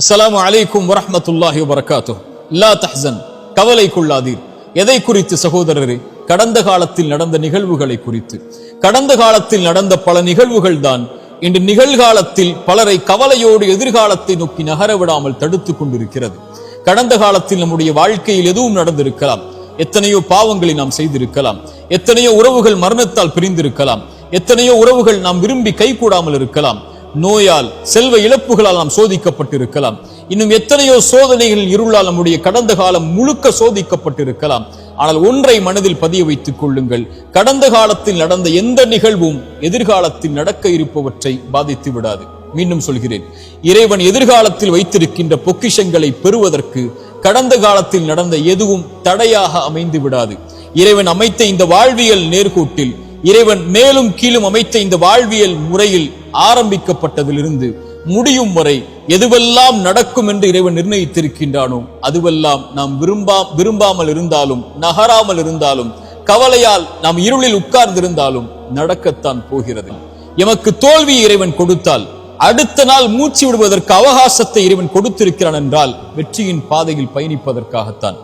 அஸ்லாம் அலைக்கும் வரமத்துல்லாஹி வரகாத்தோ லா தஹன் கவலை கொள்ளாதீர் எதை குறித்து சகோதரரே? கடந்த காலத்தில் நடந்த நிகழ்வுகளை குறித்து. கடந்த காலத்தில் நடந்த பல நிகழ்வுகள் தான் இன்று நிகழ்காலத்தில் பலரை கவலையோடு எதிர்காலத்தை நோக்கி நகர விடாமல் தடுத்து கொண்டிருக்கிறது. கடந்த காலத்தில் நம்முடைய வாழ்க்கையில் எதுவும் நடந்திருக்கலாம். எத்தனையோ பாவங்களை நாம் செய்திருக்கலாம். எத்தனையோ உறவுகள் மரணத்தால் பிரிந்திருக்கலாம். எத்தனையோ உறவுகள் நாம் விரும்பி கைகூடாமல் இருக்கலாம். நோயால் செல்வ இழப்புகளால் நாம் சோதிக்கப்பட்டிருக்கலாம். இன்னும் எத்தனையோ சோதனைகள் இருளால் நம்முடைய கடந்த காலம் முழுக்க சோதிக்கப்பட்டிருக்கலாம். ஆனால் ஒன்றை மனதில் பதிய வைத்துக் கொள்ளுங்கள். கடந்த காலத்தில் நடந்த எந்த நிகழ்வும் எதிர்காலத்தில் நடக்க இருப்பவற்றை பாதித்து விடாது. மீண்டும் சொல்கிறேன். இறைவன் எதிர்காலத்தில் வைத்திருக்கின்ற பொக்கிஷங்களை பெறுவதற்கு கடந்த காலத்தில் நடந்த எதுவும் தடையாக அமைந்து விடாது. இறைவன் அமைத்த இந்த வாழ்வியல் நேர்கோட்டில் இறைவன் மேலும் கீழும் அமைத்த இந்த வாழ்வியல் முறையில் ஆரம்பிக்கப்பட்டதிலிருந்து முடியும் வரை எதுவெல்லாம் நடக்கும் என்று இறைவன் நிர்ணயித்திருக்கின்றானோ அதுவெல்லாம் நாம் விரும்பா விரும்பாமல் இருந்தாலும் நகராமல் இருந்தாலும் கவலையால் நாம் இருளில் உட்கார்ந்திருந்தாலும் நடக்கத்தான் போகிறது. எமக்கு தோல்வி இறைவன் கொடுத்தால் அடுத்த நாள் மூச்சு விடுவதற்கு அவகாசத்தை இறைவன் கொடுத்திருக்கிறான் என்றால் வெற்றியின் பாதையில் பயணிப்பதற்காகத்தான்.